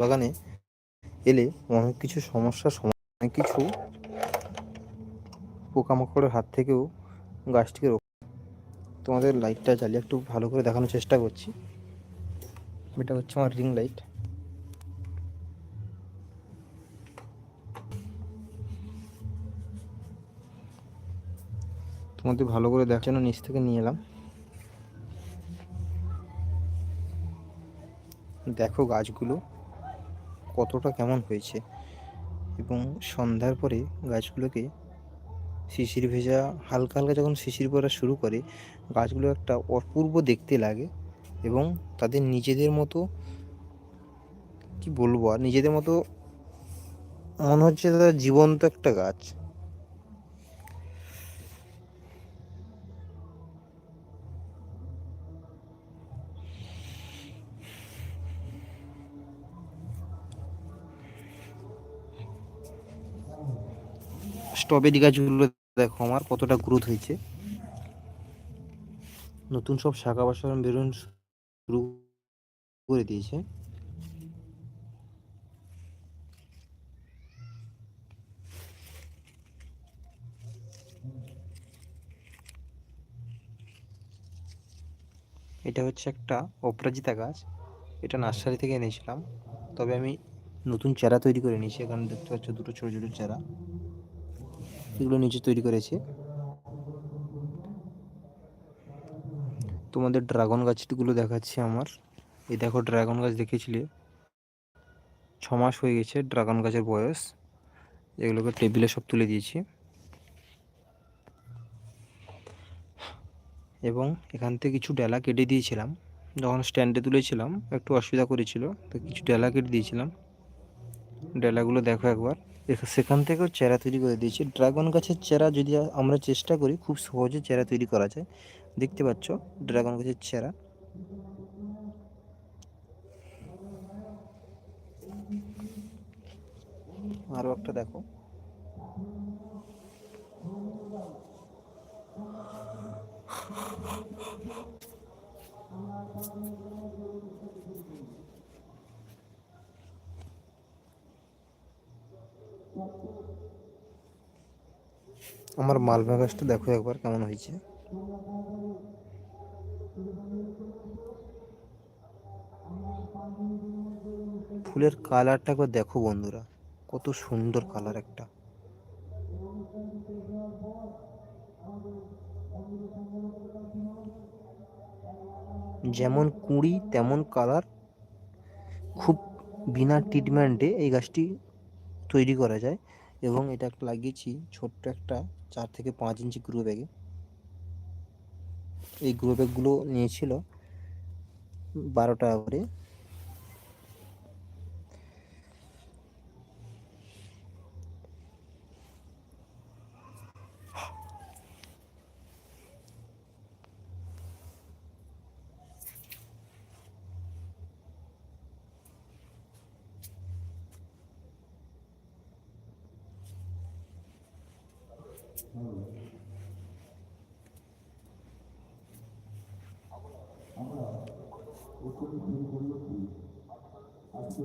বাগানে এলে অনেক কিছু সমস্যা অনেক কিছু পোকামাকড়ের হাত থেকেও গাছটিকে তোমাদের লাইটটা জ্বালিয়ে একটু ভালো করে দেখানোর চেষ্টা করছি। এটা হচ্ছে আমার রিং লাইট তোমাদের ভালো করে দেখার জন্য নিচ থেকে নিয়ে এলাম। দেখো গাছগুলো। কতটা কেমন হয়েছে? এবং সন্ধ্যার পরে গাছগুলোকে শিশির ভেজা, হালকা হালকা যখন শিশির পড়া শুরু করে, গাছগুলো একটা অপূর্ব দেখতে লাগে এবং তাদের নিজেদের মতো কি বলব আর? নিজেদের মতো মনে হচ্ছে তাদের জীবন্ত একটা গাছ। স্ট্রবেরি গাছগুলো দেখো আমার কতটা গ্রোথ হয়েছে। নতুন সব শাখা বাসা বেরোন শুরু করে দিয়েছে। এটা হচ্ছে একটা অপরাজিতা গাছ। এটা নার্সারি থেকে এনেছিলাম। তবে আমি নতুন চারা তৈরি করে নিয়েছি, এখানে দেখতে পাচ্ছ দুটো ছোটো ছোটো চারা। এগুলো নিচে তৈরি করেছে। তোমাদের ড্রাগন গাছগুলো দেখাচ্ছি আমার। এই দেখো ড্রাগন গাছ দেখেছিলে ছ মাস হয়ে গেছে ড্রাগন গাছের বয়স। এগুলোকে টেবিলে সব তুলে দিয়েছি। এবং এখান থেকে কিছু ডেলা কেটে দিয়েছিলাম। যখন স্ট্যান্ডে তুলেছিলাম, একটু অসুবিধা করেছিল, তো কিছু ডেলা কেটে দিয়েছিলাম। ডেলাগুলো দেখো একবার। সেখান থেকেও চেরা তৈরি করে দিয়েছি। ড্রাগন গাছের চেরা যদি আমরা চেষ্টা করি, খুব সহজে চেরা তৈরি করা যায়। দেখতে পাচ্ছ, ড্রাগন গাছের চেরা। আরও একটা দেখো। আমার মালভা গাছটা দেখো একবার কেমন হয়েছে। ফুলের কালারটা একবার দেখো বন্ধুরা, কত সুন্দর কালার একটা। যেমন কুঁড়ি, তেমন কালার। খুব বিনা ট্রিটমেন্টে এই গাছটি তৈরি করা যায় এবং এটা লাগিয়েছি ছোট্ট একটা চার থেকে পাঁচ ইঞ্চি গ্রো ব্যাগে এই গ্রো ব্যাগগুলো নিয়েছিল বারো টাকা করে উত্তরে শুরু করল কি আজকে